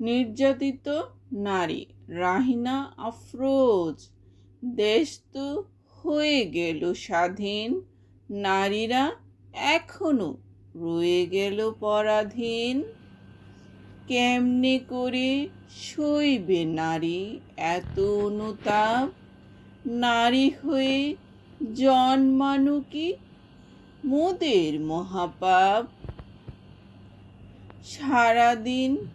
নির্যাতিত নারী। রাহিনা আফরোজ। দেশ তো হয়ে গেল স্বাধীন। নারীরা এখনও রয়ে গেল পরাধীন। কেমনে করে সইবে নারী এত অনুতাপ? নারী হয়ে জন্মানো কি মোদের মহাপাপ? সারাদিন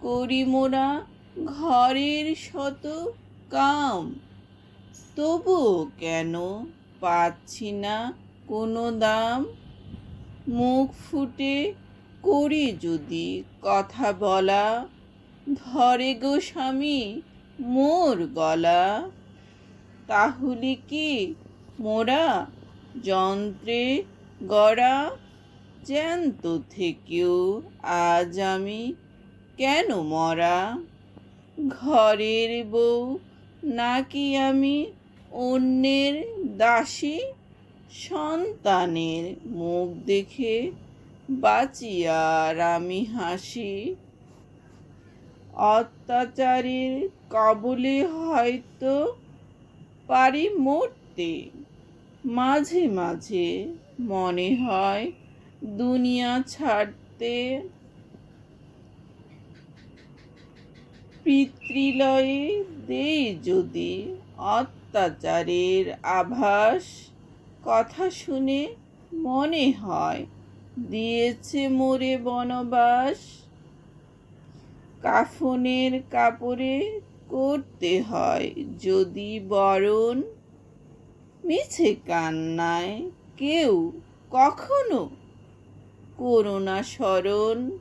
করি মোরা ঘরের শত কাম। তবুও কেন পাচ্ছি না কোনো দাম? মুখ ফুটে করি যদি কথা বলা। ধরে গো স্বামী মোর গলা। তাহলে কি মোরা যন্ত্রে গড়া? জ্যান্ত থেকেও আজ আমি কেন মরা? ঘরের বউ নাকি আমি অন্যের দাসী সন্তানের মুখ দেখে বাঁচিয়ার আমি হাসি? অত্যাচারের কবলে হয়তো পারি মরতে। মাঝে মাঝে মনে হয় দুনিয়া ছাড়তে পিতৃলয়ে দেই যদি অত্যাচারের আভাস। কথা শুনে মনে হয় দিয়েছে মোরে বনবাস। কাফনের কাপড়ে করতে হয় যদি বরণ। মিছে কান্নায় কেউ কখনো করোনা স্মরণ।